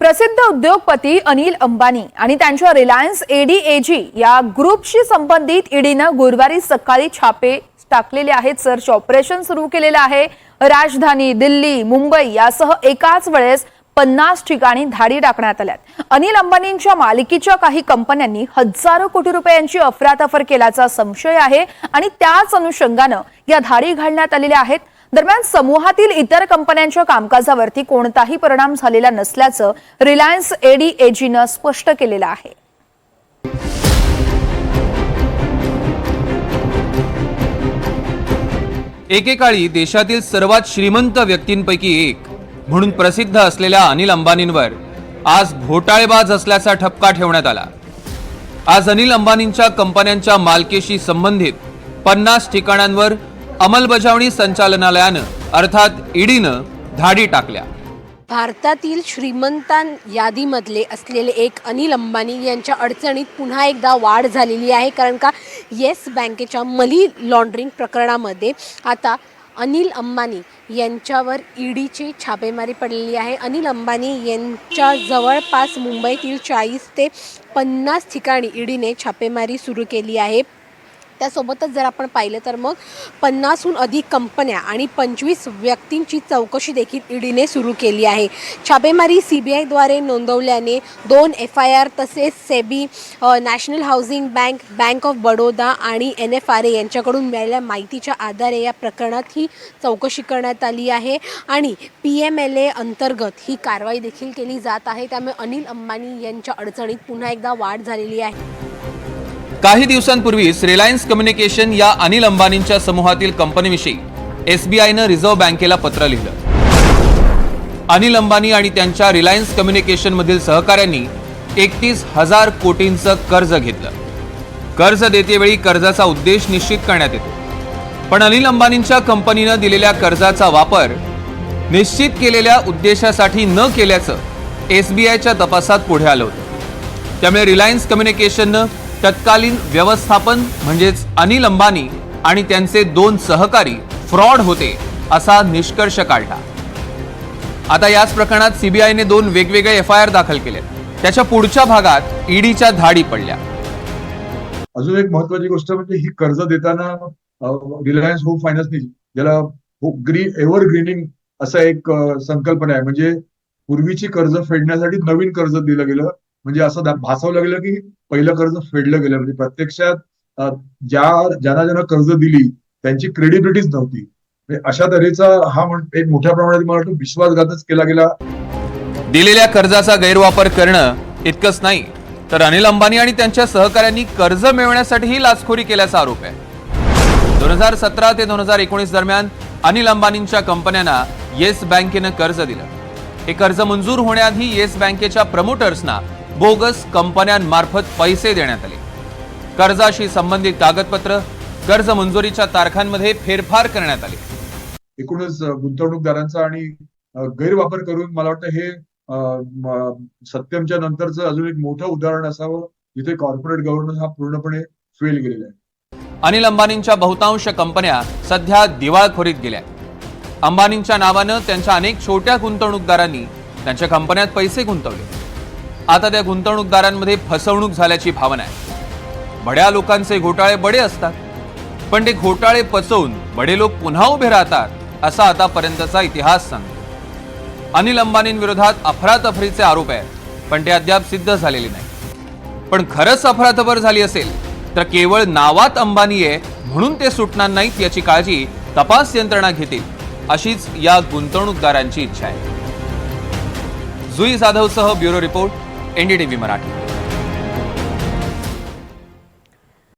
प्रसिद्ध उद्योगपती अनिल अंबानी आणि त्यांच्या रिलायन्स एडीएजी या ग्रुपशी संबंधित ईडीनं गुरुवारी सकाळी छापे टाकलेले आहेत. सर्च ऑपरेशन सुरू केलेलं आहे. राजधानी दिल्ली मुंबई यासह एकाच वेळेस पन्नास ठिकाणी धाडी टाकण्यात आल्यात. अनिल अंबानींच्या मालकीच्या काही कंपन्यांनी हजारो कोटी रुपयांची अफरातफर केल्याचा संशय आहे आणि त्याच अनुषंगानं या धाडी घालण्यात आलेल्या आहेत. दरम्यान समूहातील इतर कंपन्यांच्या कामकाजावरती कोणताही परिणाम झालेला नसल्याचं रिलायन्स एडीएजीनं स्पष्ट केलेलं आहे. एकेकाळी देशातील सर्वात श्रीमंत व्यक्तींपैकी एक म्हणून प्रसिद्ध असलेल्या अनिल अंबानींवर आज घोटाळेबाज असल्याचा ठपका ठेवण्यात आला. आज अनिल अंबानींच्या कंपन्यांच्या मालकीशी संबंधित पन्नास ठिकाणांवर अंमलबजावणी संचालनालयानं अर्थात ईडीनं धाडी टाकल्या. भारतातील श्रीमंतां यादीमधले असलेले एक अनिल अंबानी यांच्या अडचणीत पुन्हा एकदा वाढ झालेली आहे. कारण का? येस बँकेच्या मनी लॉन्ड्रिंग प्रकरणामध्ये आता अनिल अंबानी यांच्यावर ईडीची छापेमारी पडलेली आहे. अनिल अंबानी यांच्या जवळपास मुंबईतील चाळीस ते पन्नास ठिकाणी ईडीने छापेमारी सुरू केली आहे. त्यासोबतच जर आपण पाहिलं तर मग पन्नासहून अधिक कंपन्या आणि पंचवीस व्यक्तींची चौकशी देखील ईडीने सुरू केली आहे. छापेमारी सी बी आयद्वारे नोंदवल्याने दोन एफ आय आर तसेच SEBI National Housing Bank Bank of Baroda आणि एन एफ आर ए यांच्याकडून मिळालेल्या माहितीच्या आधारे या प्रकरणात ही चौकशी करण्यात आली आहे आणि पी एम एल ए अंतर्गत ही कारवाई देखील केली जात आहे. त्यामुळे अनिल अंबानी यांच्या अडचणीत पुन्हा एकदा वाढ झालेली आहे. काही दिवसांपूर्वीच रिलायन्स कम्युनिकेशन या अनिल अंबानींच्या समूहातील कंपनीविषयी एसबीआयनं रिझर्व्ह बँकेला पत्र लिहिलं. अनिल अंबानी आणि त्यांच्या रिलायन्स कम्युनिकेशनमधील सहकाऱ्यांनी एकतीस हजार कोटींचं कर्ज घेतलं. कर्ज देतेवेळी कर्जाचा उद्देश निश्चित करण्यात येतो. पण अनिल अंबानींच्या कंपनीनं दिलेल्या कर्जाचा वापर निश्चित केलेल्या उद्देशासाठी न केल्याचं एसबीआयच्या तपासात पुढे आलं होतं. त्यामुळे रिलायन्स कम्युनिकेशननं तत्कालीन व्यवस्थापन म्हणजेच अनिल अंबानी आणि त्यांचे दोन सहकारी फ्रॉड होते असा निष्कर्ष काढला. आता याच प्रकरणात सीबीआयने दोन वेगवेगळे एफ आय आर दाखल केले. त्याच्या पुढच्या भागात ईडीच्या धाडी पडल्या. अजून एक महत्वाची गोष्ट म्हणजे ही कर्ज देताना रिलायन्स होम फायनान्सनी ज्याला ग्रीन एव्हर ग्रीनिंग असा एक संकल्पना आहे. म्हणजे पूर्वीची कर्ज फेडण्यासाठी नवीन कर्ज दिलं गेलं. म्हणजे असं भासावं लागलं गेलं की पहिलं कर्ज फेडलं गेलं. म्हणजे प्रत्यक्षात ज्या ज्यांना ज्यांना कर्ज दिली त्यांची क्रेडिबिलिटीच नव्हती. म्हणजे अशा तऱ्हेचा हा एक मोठ्या प्रमाणात मला वाटतं विश्वासघातच केला गेला. दिलेल्या कर्जाचा गैरवापर करणं इतकंच नाही तर अनिल अंबानी आणि त्यांच्या सहकाऱ्यांनी कर्ज मिळवण्यासाठीही लाचखोरी केल्याचा आरोप आहे. दोन हजार सतरा ते दोन हजार एकोणीस दरम्यान अनिल अंबानींच्या कंपन्यांना येस बँकेनं कर्ज दिलं. हे कर्ज मंजूर होण्याआधी येस बँकेच्या प्रमोटर्सना बोगस कंपन्यांमार्फत पैसे देण्यात आले. कर्जाशी संबंधित कागदपत्र कर्ज मंजुरीच्या तारखांमध्ये फेरफार करण्यात आले. एकूणच गुंतवणूकदारांचा आणि गैरवापर करून मला वाटतं हे सत्यमच्या नंतरचं अजून एक मोठं उदाहरण असावं जिथे कॉर्पोरेट गव्हर्नन्स हा पूर्णपणे फेल गेलेला आहे. अनिल अंबानींच्या बहुतांश कंपन्या सध्या दिवाळखोरीत गेल्या अंबानींच्या नावानं त्यांच्या अनेक छोट्या गुंतवणूकदारांनी त्यांच्या कंपन्यात पैसे गुंतवले. आता त्या गुंतवणूकदारांमध्ये फसवणूक झाल्याची भावना आहे. बड्या लोकांचे घोटाळे बडे असतात. पण ते घोटाळे पचवून बडे लोक पुन्हा उभे राहतात असा आतापर्यंतचा इतिहास सांगतो. अनिल अंबानींविरोधात अफरातफरीचे आरोप आहेत पण ते अद्याप सिद्ध झालेले नाही. पण खरंच अफरातफर झाली असेल तर केवळ नावात अंबानी आहे म्हणून ते सुटणार नाहीत याची काळजी तपास यंत्रणा घेतील अशीच या गुंतवणूकदारांची इच्छा आहे. जुई जाधवसह ब्युरो रिपोर्ट एनडीटीव्ही मराठी.